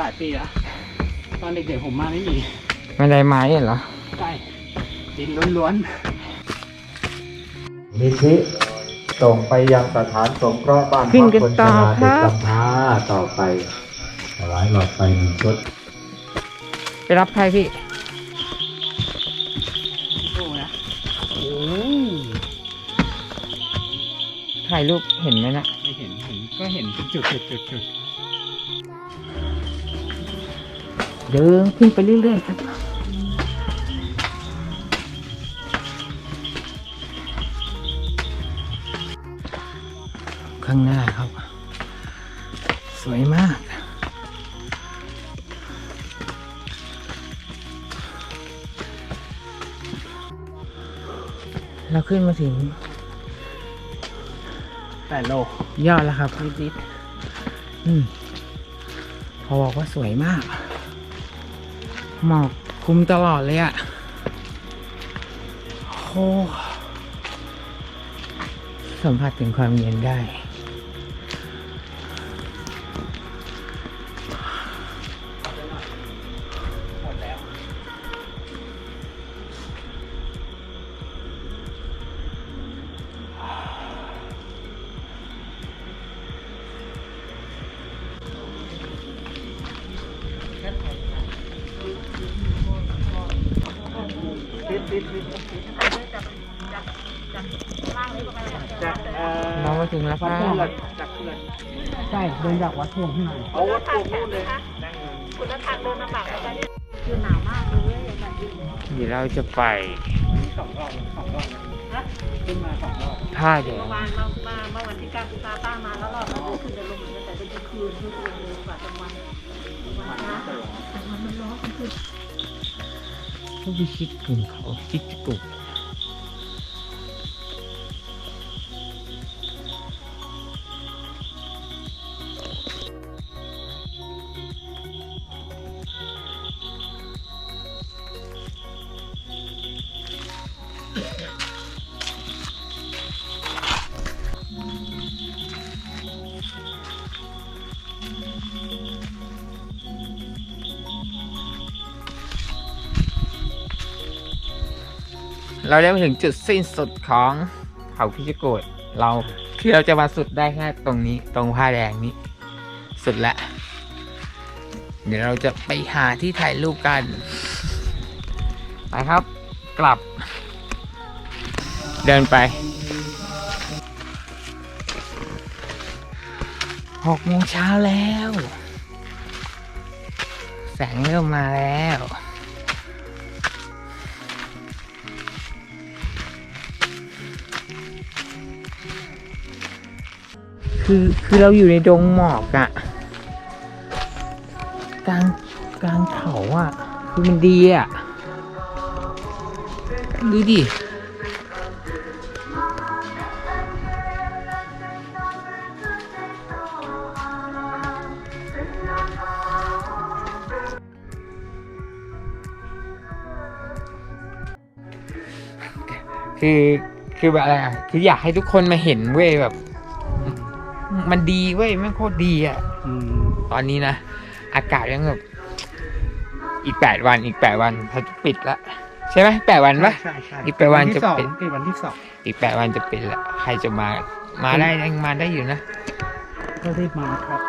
หลายปีแล้วตอนเด็กๆผมมาไม่มีบันไดไม้เหรอใช่ดินล้วนนิธิส่งไปยังสถานสงเคราะห์บ้านขึ้นพักกันคนต่ชอราครัเด็กบกำพร้าต่อไปถวายหลอดไฟหนึ่งชุด ไปรับใครพี่ๆโอ้นะโอ้ถ่ายรูปเห็นไหมนะไม่เห็นเห็นก็เห็นเป็นจุดจุดจุดจุด เดินขึ้นไปเรื่อยๆครับข้างหน้าครับ สวยมากเราขึ้นมาถึงแปดโลยอดแล้วครับนิดอืมพอบอกว่าสวยมาก หมอกคุมตลอดเลยอะโอ้สัมผัสถึงความเย็นได้ จากเอ่อเรามาถึงแล้วควัรัดพวงบจากเขื่อนใช่เดินจากวัดพวงขึ้นมาเอาวัดพวงนู่นเลยคุณทางเดินลำบากเลยจ้ะคือหนาวมากเลยแบบนี้เดี๋ยวเราจะไปสองรอบสองรอบขึ้นมาสองรอบท่าแดงเมื่อวานมามาเมื่อวันที่เก้าพฤษภาป้ามาแล้วรอบแล้วขึ้นเดินลงเหมือนกันแต่เป็นกลางคืนคือคืนเร็วกว่ากลางวันกลางวันนะกลางวันมันร้อนกลางคืน ผู้พิชิตกลุ่มเขาจิก เราได้มาถึงจุดสิ้นสุดของเขาพิจิโกดเราคือเราจะมาสุดได้แค่ตรงนี้ตรงผ้าแดงนี้ สุดละ เดี๋ยวเราจะไปหาที่ถ่ายรูปกัน ไปครับ กลับ เดินไปหกโมงเช้าแล้ว แสงเริ่มมาแล้ว คือคือเราอยู่ในดงหมอกอะกลางกลางเขาอะคือมันดีอะดูดิคือคือแบบอะไรอะคืออยากให้ทุกคนมาเห็นเว้ยแบบ มันดีเว้ยแม่งโคตรดีอะอืมตอนนี้นะ อากาศยังแบบอีกแปดวันอีกแปดวันเขาจะปิดละใช่ไหมแปดวันปะใช่ใช่อีกแปดวันที่จะสองปิดอีกวันที่สองอีกแปดวันจะปิดละใครจะมา มาได้ยังมาได้อยู่นะก็รีบมาครับ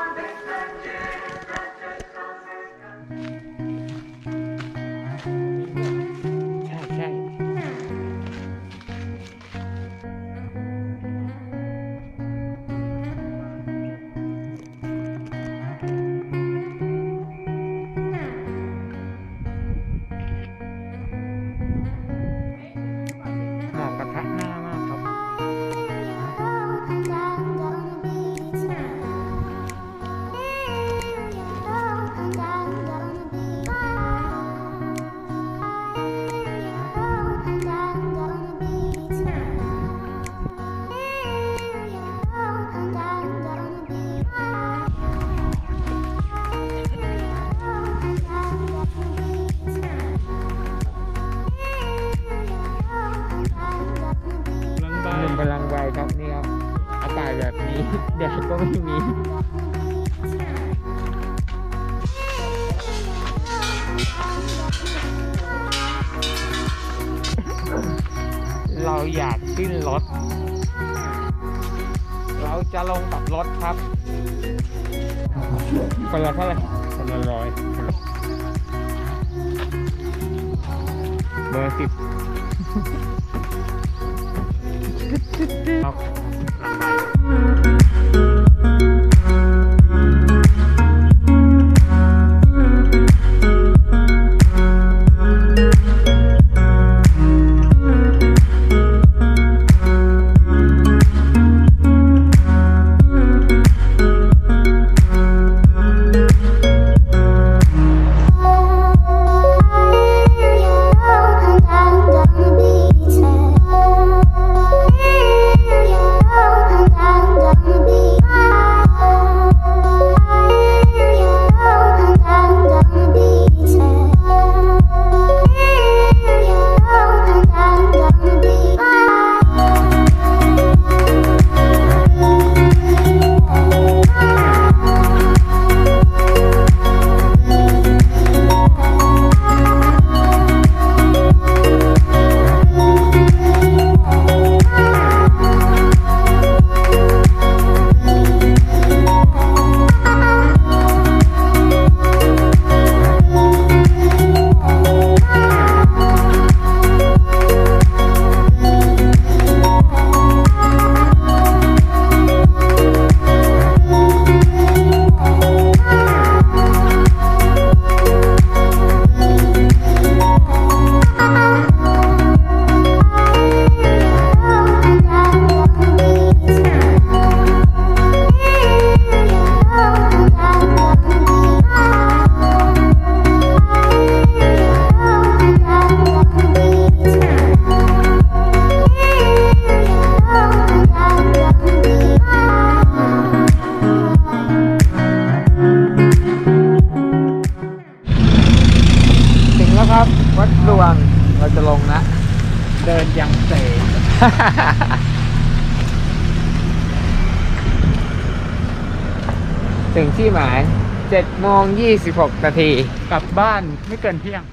แดดก็ไม่มี เราอยากขึ้นรถ เราจะลงกับรถครับคนละเท่าไหร่คนละร้อยเบอร์สิบ ลงนะ เดินยังเสถึงที่หมาย7โมง26นาที กลับบ้านไม่เกินเที่ยง